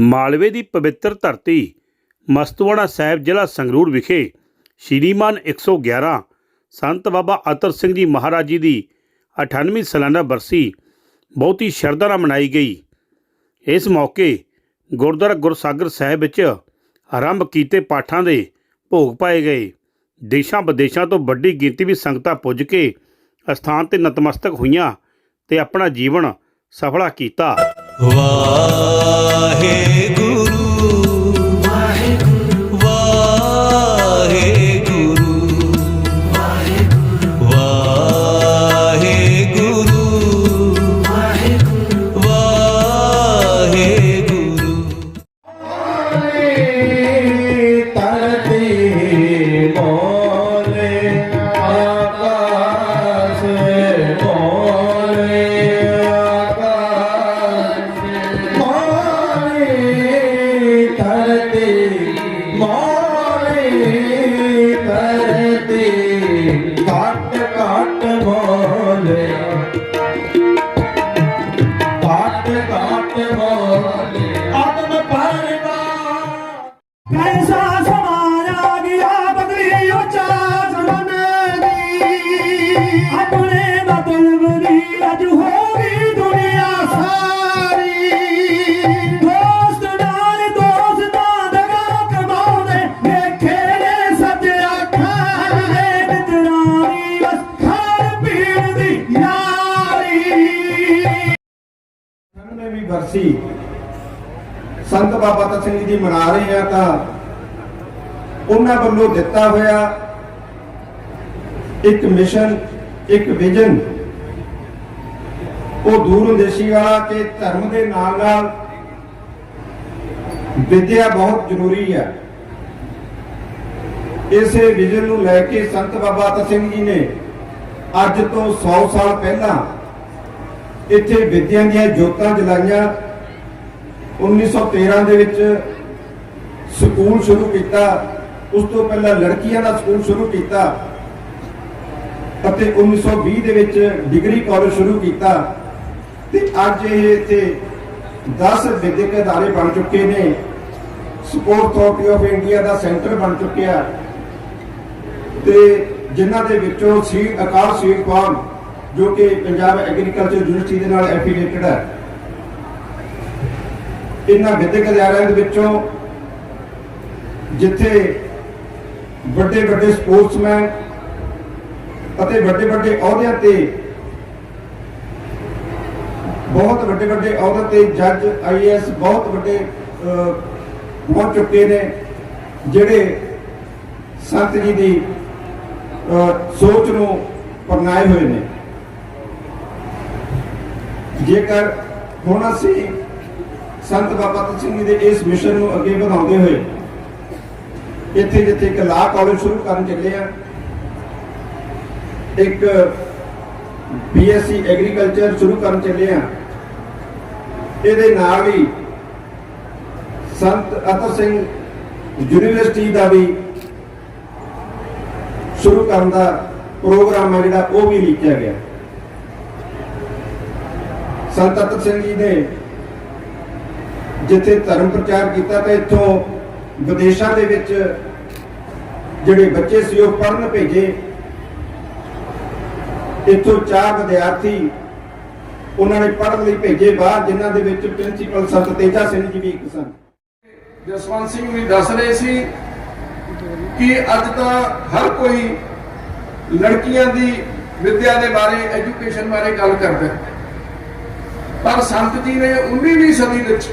ਮਾਲਵੇ ਦੀ ਪਵਿੱਤਰ ਧਰਤੀ ਮਸਤੂਆਣਾ ਸਾਹਿਬ ਜ਼ਿਲ੍ਹਾ ਸੰਗਰੂਰ ਵਿਖੇ ਸ਼੍ਰੀਮਾਨ 111 ਸੰਤ ਬਾਬਾ ਅਤਰ ਸਿੰਘ ਜੀ ਮਹਾਰਾਜ ਜੀ ਦੀ 98ਵੀਂ ਸਾਲਾਨਾ ਬਰਸੀ ਬਹੁਤ ਹੀ ਸ਼ਰਧਾ ਨਾਲ ਮਨਾਈ ਗਈ। ਇਸ ਮੌਕੇ ਗੁਰਦੁਆਰਾ ਗੁਰਸਾਗਰ ਸਾਹਿਬ ਵਿੱਚ ਆਰੰਭ ਕੀਤੇ ਪਾਠਾਂ ਦੇ ਭੋਗ ਪਾਏ ਗਏ। ਦੇਸ਼ਾਂ ਵਿਦੇਸ਼ਾਂ ਤੋਂ ਵੱਡੀ ਗਿਣਤੀ ਵਿੱਚ ਸੰਗਤਾਂ ਪੁੱਜ ਕੇ ਅਸਥਾਨ ਤੇ ਨਤਮਸਤਕ ਹੋਈਆਂ ਤੇ ਆਪਣਾ ਜੀਵਨ ਸਫਲਾ ਕੀਤਾ। ਵਾਹਿਗੁਰੂ। ਘਟ ਘਟ ਸੰਤ ਸਿੰਘ ਜੀ ਮਨਾ ਰਹੇ ਆ ਤਾਂ ਉਹਨਾਂ ਵੱਲੋਂ ਦਿੱਤਾ ਹੋਇਆ ਇੱਕ ਮਿਸ਼ਨ, ਇੱਕ ਵਿਜ਼ਨ ਉਹ ਦੂਰਅੰਦੇਸ਼ੀ ਵਾਲਾ ਕਿ ਧਰਮ ਦੇ ਨਾਲ ਨਾਲ ਵਿਦਿਆ ਬਹੁਤ ਜ਼ਰੂਰੀ ਹੈ ਇਸੇ ਵਿਜ਼ਨ ਨੂੰ ਲੈ ਕੇ ਸੰਤ ਬਾਬਾ ਤਤ ਸਿੰਘ ਜੀ ਨੇ ਅੱਜ ਤੋਂ 100 ਸਾਲ ਪਹਿਲਾਂ ਇੱਥੇ ਵਿਦਿਆ ਦੀਆਂ ਜੋਤਾਂ ਜਲਾਈਆਂ। 1913 ਦੇ ਵਿੱਚ ਸਕੂਲ ਸ਼ੁਰੂ ਕੀਤਾ। ਉਸ ਤੋਂ ਪਹਿਲਾਂ ਲੜਕੀਆਂ ਦਾ ਸਕੂਲ ਸ਼ੁਰੂ ਕੀਤਾ ਅਤੇ 1920 ਦੇ ਵਿੱਚ ਡਿਗਰੀ ਕਾਲਜ ਸ਼ੁਰੂ ਕੀਤਾ। ਤੇ ਅੱਜ ਇਹ ਇੱਥੇ 10 ਵਿਦਿਅਕ ਅਦਾਰੇ ਬਣ ਚੁੱਕੇ ਨੇ। ਸਪੋਰਟ ਅਥਾਰਟੀ ਆਫ ਇੰਡੀਆ ਦਾ ਸੈਂਟਰ ਬਣ ਚੁੱਕਿਆ ਤੇ ਜਿਨ੍ਹਾਂ ਦੇ ਵਿੱਚੋਂ ਸੀਡ ਅਕਾਲ ਸੀਟ ਫਾਰਮ ਜੋ ਕਿ ਪੰਜਾਬ ਐਗਰੀਕਲਚਰ ਯੂਨੀਵਰਸਿਟੀ ਦੇ ਨਾਲ ਐਫੀਲੀਏਟਡ ਹੈ। ਇਹਨਾਂ ਵਿਦਿਅਕ ਅਦਾਰਿਆਂ ਦੇ ਵਿੱਚੋਂ ਜਿੱਥੇ ਵੱਡੇ ਵੱਡੇ ਸਪੋਰਟਸਮੈਨ ਅਤੇ ਵੱਡੇ ਵੱਡੇ ਅਹੁਦਿਆਂ ਤੇ ਬਹੁਤ ਵੱਡੇ ਵੱਡੇ ਅਹੁਦਿਆਂ ਤੇ ਜੱਜ ਆਈਐਸ ਬਹੁਤ ਵੱਡੇ ਪਹੁੰਚ ਚੁੱਕੇ ਨੇ, ਜਿਹੜੇ ਸੰਤ ਜੀ ਦੀ ਸੋਚ ਨੂੰ ਪਰਨਾਏ ਹੋਏ ਨੇ। ਜੇਕਰ ਹੁਣ ਅਸੀਂ ਸੰਤ ਬਾਬਾ ਤਤ ਸਿੰਘ ਜੀ ਦੇ ਇਸ ਮਿਸ਼ਨ ਨੂੰ ਅੱਗੇ ਵਧਾਉਂਦੇ ਹੋਏ ਇੱਥੇ ਜਿੱਥੇ ਇੱਕ ਲਾ ਕਾਲਜ ਸ਼ੁਰੂ ਕਰਨ ਚੱਲੇ ਆ, ਇੱਕ ਬੀਐਸਸੀ ਐਗਰੀਕਲਚਰ ਸ਼ੁਰੂ ਕਰਨ ਚੱਲੇ ਆ। ਇਹਦੇ ਨਾਲ ਹੀ ਸੰਤ ਅਤਰ ਸਿੰਘ ਯੂਨੀਵਰਸਿਟੀ ਦਾ ਵੀ ਸ਼ੁਰੂ ਕਰਨ ਦਾ ਪ੍ਰੋਗਰਾਮ ਹੈ ਜਿਹੜਾ ਉਹ ਵੀ ਲਿਖਿਆ ਗਿਆ। ਸੰਤ ਅਤਰ ਸਿੰਘ ਜੀ ਨੇ ਜਿੱਥੇ ਧਰਮ ਪ੍ਰਚਾਰ ਕੀਤਾ ਤਾਂ ਇੱਥੋਂ ਵਿਦੇਸ਼ਾਂ ਦੇ ਵਿੱਚ ਜਿਹੜੇ ਬੱਚੇ ਸੀ ਉਹ ਪੜ੍ਹਨ ਭੇਜੇ। ਇੱਥੋਂ ਚਾਰ ਵਿਦਿਆਰਥੀ ਉਹਨਾਂ ਨੇ ਪੜ੍ਹਨ ਲਈ ਭੇਜੇ ਬਾਹਰ ਜਿਨ੍ਹਾਂ ਦੇ ਵਿੱਚ ਪ੍ਰਿੰਸੀਪਲ ਸੰਤ ਤੇਜਾ ਸਿੰਘ ਜੀ ਵੀ ਇੱਕ ਸਨ। ਜਸਵੰਤ ਸਿੰਘ ਵੀ ਦੱਸ ਰਹੇ ਸੀ ਕਿ ਅੱਜ ਤਾਂ ਹਰ ਕੋਈ ਲੜਕੀਆਂ ਦੀ ਵਿੱਦਿਆ ਦੇ ਬਾਰੇ ਐਜੂਕੇਸ਼ਨ ਬਾਰੇ ਗੱਲ ਕਰਦਾ ਪਰ ਸੰਤ ਜੀ ਨੇ 19ਵੀਂ ਸਦੀ ਵਿੱਚ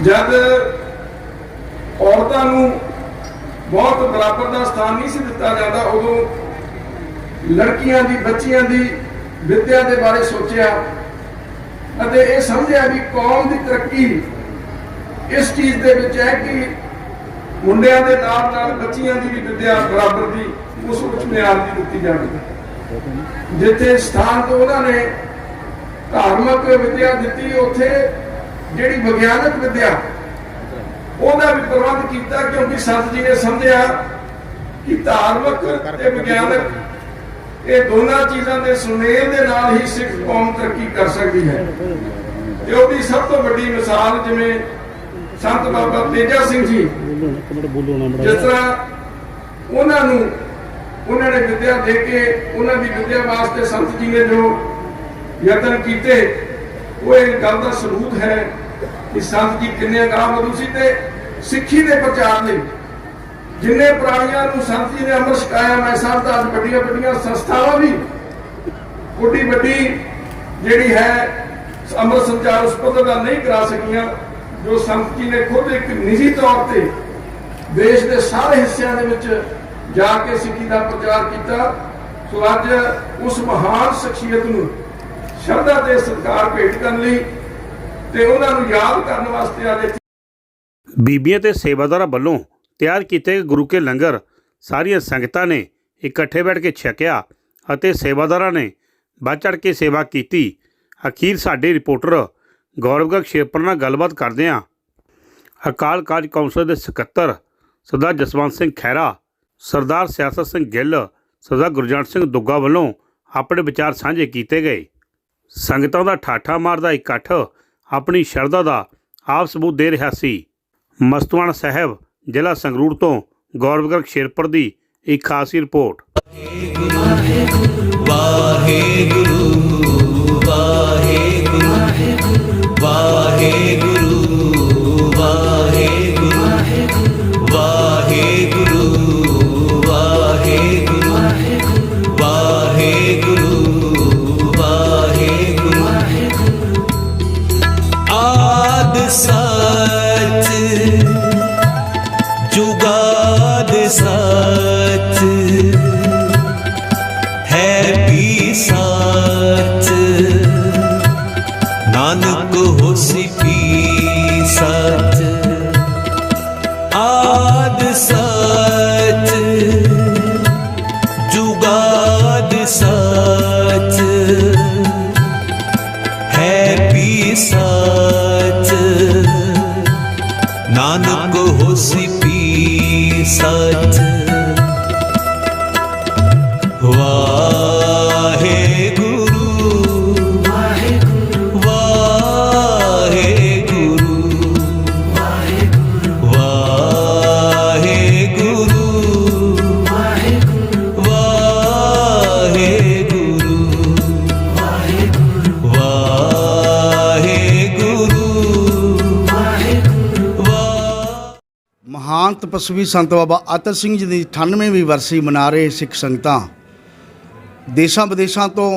ਜਦ ਔਰਤਾਂ ਨੂੰ ਬਹੁਤ ਬਰਾਬਰ ਦਾ ਸਥਾਨ ਨਹੀਂ ਸੀ ਦਿੱਤਾ ਜਾਂਦਾ, ਉਦੋਂ ਲੜਕੀਆਂ ਦੀ, ਬੱਚੀਆਂ ਦੀ ਵਿੱਦਿਆ ਦੇ ਬਾਰੇ ਸੋਚਿਆ ਅਤੇ ਇਹ ਸਮਝਿਆ ਵੀ ਕੌਮ ਦੀ ਤਰੱਕੀ ਇਸ ਚੀਜ਼ ਦੇ ਵਿੱਚ ਹੈ ਕਿ ਮੁੰਡਿਆਂ ਦੇ ਨਾਲ ਨਾਲ ਬੱਚੀਆਂ ਦੀ ਵੀ ਵਿਦਿਆ ਬਰਾਬਰ ਦੀ, ਉਸ ਉੱਚ ਮਿਆਰ ਦੀ ਦਿੱਤੀ ਜਾਵੇ ਜਿੱਥੇ ਸਥਾਨ ਤੋਂ ਉਹਨਾਂ ਨੇ ਧਾਰਮਿਕ ਵਿਦਿਆ ਦਿੱਤੀ, ਉੱਥੇ ਜਿਹੜੀ ਵਿਗਿਆਨਕ ਵਿਦਿਆ, ਉਹਦਾ ਵੀ ਪ੍ਰਬੰਧ ਕੀਤਾ ਕਿਉਂਕਿ ਸੰਤ ਜੀ ਨੇ ਸਮਝਿਆ ਕਿ ਧਾਰਮਿਕ ਤੇ ਵਿਗਿਆਨਕ ਇਹ ਦੋਨਾਂ ਚੀਜ਼ਾਂ ਦੇ ਸੁਮੇਲ ਦੇ ਨਾਲ ਹੀ ਸਿੱਖ ਕੌਮ ਤਰੱਕੀ ਕਰ ਸਕਦੀ ਹੈ। ਤੇ ਉਹਦੀ ਸਭ ਤੋਂ ਵੱਡੀ ਮਿਸਾਲ ਜਿਵੇਂ ਸੰਤ ਬਾਬਾ ਤੇਜਾ ਸਿੰਘ ਜੀ, ਜਿਸ ਤਰ੍ਹਾਂ ਉਹਨਾਂ ਨੂੰ ਉਹਨਾਂ ਨੇ ਵਿਦਿਆ ਦੇ ਕੇ ਉਹਨਾਂ ਦੀ ਵਿਦਿਆ ਵਾਸਤੇ ਸੰਤ ਜੀ ਨੇ ਜੋ ਯਤਨ ਕੀਤੇ, ਉਹ ਇਹ ਗੱਲ ਦਾ ਸਬੂਤ ਹੈ ਕਿ ਸੰਤ ਜੀ ਕਿੰਨੇ ਅਗਾਂਹ ਸੀ ਤੇ ਸਿੱਖੀ ਦੇ ਪ੍ਰਚਾਰ ਲਈ ਜਿੰਨੇ ਪ੍ਰਾਣੀਆਂ ਨੂੰ ਸੰਤ ਜੀ ਨੇ ਅੰਮ੍ਰਿਤ ਛਕਾਇਆ, ਮੈਂ ਸਾਹਿਬ ਅੱਜ ਵੱਡੀਆਂ ਵੱਡੀਆਂ ਸੰਸਥਾਵਾਂ ਵੀ ਵੱਡੀ ਵੱਡੀ ਜਿਹੜੀ ਹੈ, ਅੰਮ੍ਰਿਤ ਸੰਚਾਰ ਉਸ ਪੱਧਰ ਦਾ ਨਹੀਂ ਕਰਾ ਸਕੀਆਂ, ਜੋ ਸੰਤ ਜੀ ਨੇ ਖੁਦ ਇੱਕ ਨਿੱਜੀ ਤੌਰ ਤੇ ਦੇਸ਼ ਦੇ ਸਾਰੇ ਹਿੱਸਿਆਂ ਦੇ ਵਿੱਚ ਜਾ ਕੇ ਸਿੱਖੀ ਦਾ ਪ੍ਰਚਾਰ ਕੀਤਾ। ਸੋ ਅੱਜ ਉਸ ਮਹਾਨ ਸ਼ਖਸੀਅਤ ਨੂੰ ਸ਼ਰਧਾ ਤੇ ਸਤਿਕਾਰ ਭੇਟ ਕਰਨ ਲਈ ਤੇ ਉਹਨਾਂ ਨੂੰ ਯਾਦ ਕਰਨ ਵਾਸਤੇ ਅੱਜ ਬੀਬੀਆਂ ਤੇ ਸੇਵਾਦਾਰਾਂ ਵੱਲੋਂ ਤਿਆਰ ਕੀਤੇ ਗਏ ਗੁਰੂ ਕੇ ਲੰਗਰ, ਸਾਰੀਆਂ ਸੰਗਤਾਂ ਨੇ ਇਕੱਠੇ ਬੈਠ ਕੇ ਛਕਿਆ ਅਤੇ ਸੇਵਾਦਾਰਾਂ ਨੇ ਵੱਧ ਚੜ੍ਹ ਕੇ ਸੇਵਾ ਕੀਤੀ। ਅਖੀਰ ਸਾਡੇ ਰਿਪੋਰਟਰ ਗੌਰਵਗੜ ਸ਼ੇਪਰ ਨਾਲ ਗੱਲਬਾਤ ਕਰਦੇ ਹਾਂ। ਅਕਾਲ ਕਾਜ ਕੌਂਸਲ ਦੇ ਸਕੱਤਰ ਸਰਦਾਰ ਜਸਵੰਤ ਸਿੰਘ ਖਹਿਰਾ, ਸਰਦਾਰ ਸਿਆਸਤ ਸਿੰਘ ਗਿੱਲ, ਸਰਦਾਰ ਗੁਰਜੰਟ ਸਿੰਘ ਦੁੱਗਾ ਵੱਲੋਂ ਆਪਣੇ ਵਿਚਾਰ ਸਾਂਝੇ ਕੀਤੇ ਗਏ। ਸੰਗਤਾਂ ਦਾ ਠਾਠਾ ਮਾਰਦਾ ਇਕੱਠ ਆਪਣੀ ਸ਼ਰਧਾ ਦਾ ਆਪ ਸਬੂਤ ਦੇ ਰਿਹਾ ਸੀ। ਮਸਤਵਾਨ ਸਾਹਿਬ ਜ਼ਿਲ੍ਹਾ ਸੰਗਰੂਰ ਤੋਂ ਗੌਰਵਗੜ ਸ਼ੇਰਪੁਰ ਦੀ ਇੱਕ ਖਾਸੀ ਰਿਪੋਰਟ। ਵਾਹਿਗੁਰੂ ਤਪਸਵੀ ਸੰਤ ਬਾਬਾ ਅਤਰ ਸਿੰਘ ਜੀ ਦੀ 98ਵੀਂ ਵਰਸੀ ਮਨਾ ਰਹੇ ਸਿੱਖ ਸੰਗਤਾਂ। ਦੇਸ਼ਾਂ ਵਿਦੇਸ਼ਾਂ ਤੋਂ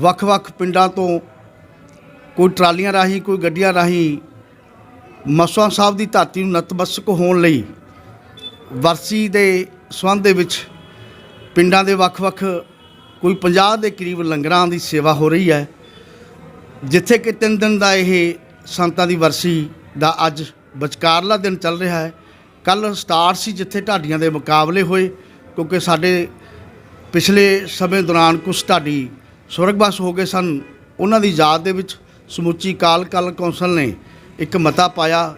ਵੱਖ-ਵੱਖ ਪਿੰਡਾਂ ਤੋਂ, ਕੋਈ ਟਰਾਲੀਆਂ ਰਾਹੀਂ, ਕੋਈ ਗੱਡੀਆਂ ਰਾਹੀਂ ਮਸਵਾ ਸਾਹਿਬ ਦੀ ਧਰਤੀ ਨੂੰ ਨਤਮਸਤਕ ਹੋਣ ਲਈ ਵਰਸੀ ਦੇ ਸੰਬੰਧ ਦੇ ਵਿੱਚ ਪਿੰਡਾਂ ਦੇ ਵੱਖ-ਵੱਖ ਕੋਈ 50 ਦੇ ਕਰੀਬ ਲੰਗਰਾਂ ਦੀ ਸੇਵਾ ਹੋ ਰਹੀ ਹੈ। ਜਿੱਥੇ ਕਿ ਤਿੰਨ ਦਿਨ ਦਾ ਇਹ ਸੰਤਾਂ ਦੀ ਵਰਸੀ ਦਾ ਅੱਜ ਵਿਚਕਾਰਲਾ ਦਿਨ ਚੱਲ ਰਿਹਾ ਹੈ। ਕੱਲ ਸਟਾਰਟ ਸੀ ਜਿੱਥੇ ਢਾਡੀਆਂ ਦੇ ਮੁਕਾਬਲੇ ਹੋਏ, ਕਿਉਂਕਿ ਸਾਡੇ ਪਿਛਲੇ ਸਮੇਂ ਦੌਰਾਨ ਕੁਝ ਢਾਡੀ ਸਵਰਗਵਾਸ ਹੋ ਗਏ ਸਨ। ਉਹਨਾਂ ਦੀ ਯਾਦ ਦੇ ਵਿੱਚ ਸਮੁੱਚੀ ਕਾਲ ਕਲ ਕੌਂਸਲ ਨੇ ਇੱਕ ਮਤਾ ਪਾਇਆ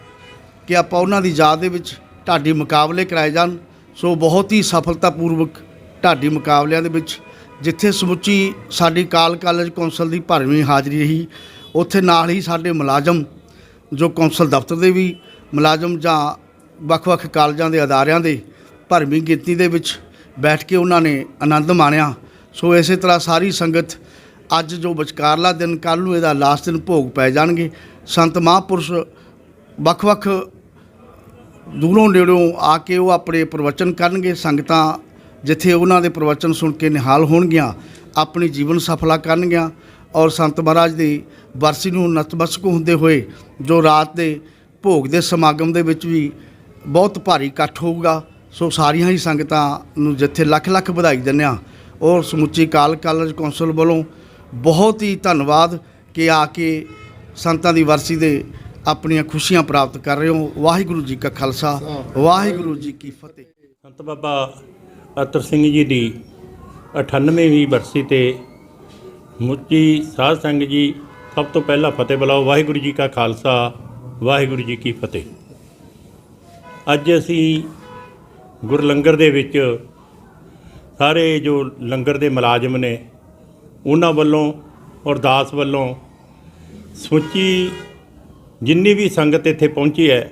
ਕਿ ਆਪਾਂ ਉਹਨਾਂ ਦੀ ਯਾਦ ਦੇ ਵਿੱਚ ਢਾਡੀ ਮੁਕਾਬਲੇ ਕਰਾਏ ਜਾਣ। ਸੋ ਬਹੁਤ ਹੀ ਸਫਲਤਾਪੂਰਵਕ ਢਾਡੀ ਮੁਕਾਬਲਿਆਂ ਦੇ ਵਿੱਚ ਜਿੱਥੇ ਸਮੁੱਚੀ ਸਾਡੀ ਕਾਲ ਕਾਲਜ ਕੌਂਸਲ ਦੀ ਭਰਵੀਂ ਹਾਜ਼ਰੀ ਰਹੀ, ਉੱਥੇ ਨਾਲ ਹੀ ਸਾਡੇ ਮੁਲਾਜ਼ਮ, ਜੋ ਕੌਂਸਲ ਦਫ਼ਤਰ ਦੇ ਵੀ ਮੁਲਾਜ਼ਮ ਜਾਂ ਵੱਖ-ਵੱਖ ਕਾਲਜਾਂ ਦੇ ਅਦਾਰਿਆਂ ਦੇ ਭਰਵੀਂ ਗਿਣਤੀ ਦੇ ਵਿੱਚ ਬੈਠ ਕੇ ਉਹਨਾਂ ਨੇ ਆਨੰਦ ਮਾਣਿਆ। ਸੋ ਇਸੇ ਤਰ੍ਹਾਂ ਸਾਰੀ ਸੰਗਤ ਅੱਜ ਜੋ ਵਿਚਕਾਰਲਾ ਦਿਨ, ਕੱਲ੍ਹ ਨੂੰ ਇਹਦਾ ਲਾਸਟ ਦਿਨ ਭੋਗ ਪੈ ਜਾਣਗੇ। ਸੰਤ ਮਹਾਂਪੁਰਸ਼ ਵੱਖ-ਵੱਖ ਦੂਰੋਂ ਨੇੜੋਂ ਆ ਕੇ ਉਹ ਆਪਣੇ ਪ੍ਰਵਚਨ ਕਰਨਗੇ। ਸੰਗਤਾਂ ਜਿੱਥੇ ਉਹਨਾਂ ਦੇ ਪ੍ਰਵਚਨ ਸੁਣ ਕੇ ਨਿਹਾਲ ਹੋਣਗੀਆਂ, ਆਪਣੀ ਜੀਵਨ ਸਫਲਾ ਕਰਨਗੀਆਂ ਔਰ ਸੰਤ ਮਹਾਰਾਜ ਦੀ ਵਰਸੀ ਨੂੰ ਨਤਮਸਤਕ ਹੁੰਦੇ ਹੋਏ ਜੋ ਰਾਤ ਦੇ ਭੋਗ ਦੇ ਸਮਾਗਮ ਦੇ ਵਿੱਚ ਵੀ ਬਹੁਤ ਭਾਰੀ ਇਕੱਠ ਹੋਊਗਾ। ਸੋ ਸਾਰੀਆਂ ਹੀ ਸੰਗਤਾਂ ਨੂੰ ਜਿੱਥੇ ਲੱਖ ਲੱਖ ਵਧਾਈ ਦਿੰਦੇ ਹਾਂ ਔਰ ਸਮੁੱਚੀ ਕਾਲ ਕਾਲਜ ਕੌਂਸਲ ਵੱਲੋਂ ਬਹੁਤ ਹੀ ਧੰਨਵਾਦ ਕਿ ਆ ਕੇ ਸੰਤਾਂ ਦੀ ਵਰਸੀ ਦੇ ਆਪਣੀਆਂ ਖੁਸ਼ੀਆਂ ਪ੍ਰਾਪਤ ਕਰ ਰਹੇ ਹੋ। ਵਾਹਿਗੁਰੂ ਜੀ ਕਾ ਖਾਲਸਾ, ਵਾਹਿਗੁਰੂ ਜੀ ਕੀ ਫਤਿਹ। ਸੰਤ ਬਾਬਾ ਅਤਰ ਸਿੰਘ ਜੀ ਦੀ 98ਵੀਂ ਬਰਸੀ ਤੇ ਮੁੱਚੀ ਸਾਧ ਸੰਗਤ ਜੀ ਸਭ ਤੋਂ ਪਹਿਲਾਂ ਫਤਿਹ ਬੁਲਾਓ। ਵਾਹਿਗੁਰੂ ਜੀ ਕਾ ਖਾਲਸਾ, ਵਾਹਿਗੁਰੂ ਜੀ ਕੀ ਫਤਿਹ। ਅੱਜ ਅਸੀਂ ਗੁਰਲੰਗਰ ਦੇ ਵਿੱਚ ਸਾਰੇ ਜੋ ਲੰਗਰ ਦੇ ਮੁਲਾਜ਼ਮ ਨੇ, ਉਹਨਾਂ ਵੱਲੋਂ ਔਰ ਦਾਸ ਵੱਲੋਂ ਸਮੁੱਚੀ ਜਿੰਨੀ ਵੀ ਸੰਗਤ ਇੱਥੇ ਪਹੁੰਚੀ ਹੈ,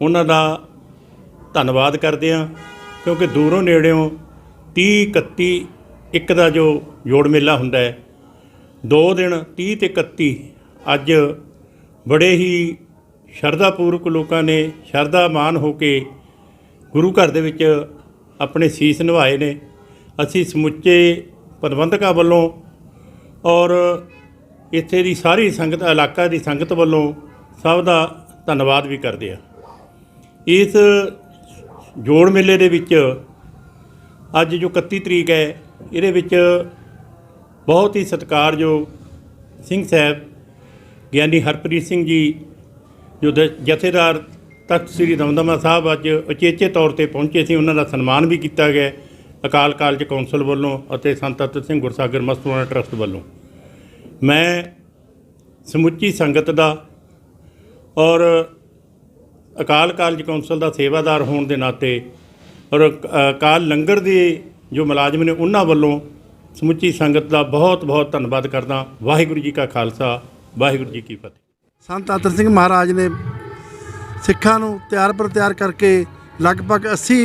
ਉਹਨਾਂ ਦਾ ਧੰਨਵਾਦ ਕਰਦੇ ਹਾਂ, ਕਿਉਂਕਿ ਦੂਰੋਂ ਨੇੜਿਓਂ 30 31 ਇੱਕ ਦਾ ਜੋ ਜੋੜ ਮੇਲਾ ਹੁੰਦਾ ਹੈ, ਦੋ ਦਿਨ 30 ਤੇ 31 ਅੱਜ ਬੜੇ ਹੀ ਸ਼ਰਧਾ ਪੂਰਵਕ ਲੋਕਾਂ ਨੇ ਸ਼ਰਧਾ ਮਾਨ ਹੋ ਕੇ ਗੁਰੂ ਘਰ ਦੇ ਵਿੱਚ ਆਪਣੇ ਸੀਸ ਨਿਭਾਏ ਨੇ। ਅਸੀਂ ਸਮੁੱਚੇ ਪ੍ਰਬੰਧਕਾਂ ਵੱਲੋਂ ਔਰ ਇੱਥੇ ਦੀ ਸਾਰੀ ਸੰਗਤ, ਇਲਾਕਾ ਦੀ ਸੰਗਤ ਵੱਲੋਂ ਸਭ ਦਾ ਧੰਨਵਾਦ ਵੀ ਕਰਦੇ ਆ ਇਸ ਜੋੜ ਮੇਲੇ ਦੇ ਵਿੱਚ ਅੱਜ ਜੋ 31 ਤਰੀਕ ਹੈ, ਇਹਦੇ ਵਿੱਚ ਬਹੁਤ ਹੀ ਸਤਿਕਾਰਯੋਗ ਸਿੰਘ ਸਾਹਿਬ, ਗਿਆਨੀ ਹਰਪ੍ਰੀਤ ਸਿੰਘ ਜੀ ਜੋ ਦ- ਜਥੇਦਾਰ ਤਖਤ ਸ੍ਰੀ ਦਮਦਮਾ ਸਾਹਿਬ ਅੱਜ ਉਚੇਚੇ ਤੌਰ ਤੇ ਪਹੁੰਚੇ ਸੀ, ਉਹਨਾਂ ਦਾ ਸਨਮਾਨ ਵੀ ਕੀਤਾ ਗਿਆ ਅਕਾਲ ਕਾਲਜ ਕੌਂਸਲ ਵੱਲੋਂ ਅਤੇ ਸੰਤ ਅਤਰ ਸਿੰਘ ਗੁਰਸਾਗਰ ਮਸਤੂਆਣਾ ਟਰਸਟ ਵੱਲੋਂ। ਮੈਂ ਸਮੁੱਚੀ ਸੰਗਤ ਦਾ ਔਰ ਅਕਾਲ ਕਾਲਜ ਕੌਂਸਲ ਦਾ ਸੇਵਾਦਾਰ ਹੋਣ ਦੇ ਨਾਤੇ ਔਰ ਅਕ- ਅਕਾਲ ਲੰਗਰ ਦੇ ਜੋ ਮੁਲਾਜ਼ਮ ਨੇ, ਉਹਨਾਂ ਵੱਲੋਂ ਸਮੁੱਚੀ ਸੰਗਤ ਦਾ ਬਹੁਤ ਬਹੁਤ ਧੰਨਵਾਦ ਕਰਦਾ। ਵਾਹਿਗੁਰੂ ਜੀ ਕਾ ਖਾਲਸਾ, ਵਾਹਿਗੁਰੂ ਜੀ ਕੀ ਫਤਿਹ। ਸੰਤ ਆਤਰ ਸਿੰਘ ਮਹਾਰਾਜ ਨੇ ਸਿੱਖਾਂ ਨੂੰ ਤਿਆਰ ਪਰ ਤਿਆਰ ਕਰਕੇ ਲਗਭਗ 80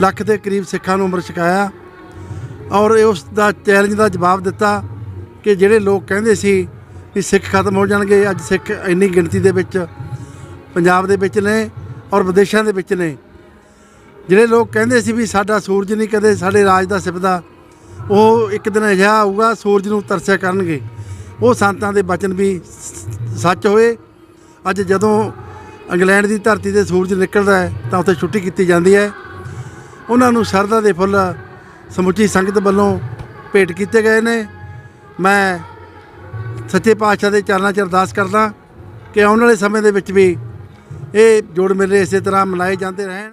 ਲੱਖ ਦੇ ਕਰੀਬ ਸਿੱਖਾਂ ਨੂੰ ਅੰਮ੍ਰਿਤ ਛਕਾਇਆ ਔਰ ਉਸ ਦਾ ਚੈਲੰਜ ਦਾ ਜਵਾਬ ਦਿੱਤਾ ਕਿ ਜਿਹੜੇ ਲੋਕ ਕਹਿੰਦੇ ਸੀ ਵੀ ਸਿੱਖ ਖਤਮ ਹੋ ਜਾਣਗੇ, ਅੱਜ ਸਿੱਖ ਇੰਨੀ ਗਿਣਤੀ ਦੇ ਵਿੱਚ ਪੰਜਾਬ ਦੇ ਵਿੱਚ ਨੇ ਔਰ ਵਿਦੇਸ਼ਾਂ ਦੇ ਵਿੱਚ ਨੇ। ਜਿਹੜੇ ਲੋਕ ਕਹਿੰਦੇ ਸੀ ਵੀ ਸਾਡਾ ਸੂਰਜ ਨਹੀਂ ਕਦੇ ਸਾਡੇ ਰਾਜ ਦਾ ਸਿਪਦਾ, ਉਹ ਇੱਕ ਦਿਨ ਅਜਿਹਾ ਆਊਗਾ, ਸੂਰਜ ਨੂੰ ਤਰਸਿਆ ਕਰਨਗੇ। ਉਹ ਸੰਤਾਂ ਦੇ ਬਚਨ ਵੀ ਸੱਚ ਹੋਏ ਅੱਜ ਜਦੋਂ ਇੰਗਲੈਂਡ ਦੀ ਧਰਤੀ ਤੇ ਸੂਰਜ ਨਿਕਲਦਾ ਹੈ, ਤਾਂ ਉੱਥੇ ਛੁੱਟੀ ਕੀਤੀ ਜਾਂਦੀ ਹੈ। ਉਹਨਾਂ ਨੂੰ ਸ਼ਰਧਾ ਦੇ ਫੁੱਲ ਸਮੁੱਚੀ ਸੰਗਤ ਵੱਲੋਂ ਭੇਟ ਕੀਤੇ ਗਏ ਨੇ। ਮੈਂ ਸੱਚੇ ਪਾਤਸ਼ਾਹ ਦੇ ਚਰਨਾਂ 'ਚ ਅਰਦਾਸ ਕਰਦਾ ਕਿ ਆਉਣ ਵਾਲੇ ਸਮੇਂ ਦੇ ਵਿੱਚ ਵੀ ਇਹ ਜੋੜ ਮੇਲੇ ਇਸੇ ਤਰ੍ਹਾਂ ਮਨਾਏ ਜਾਂਦੇ ਰਹਿਣ।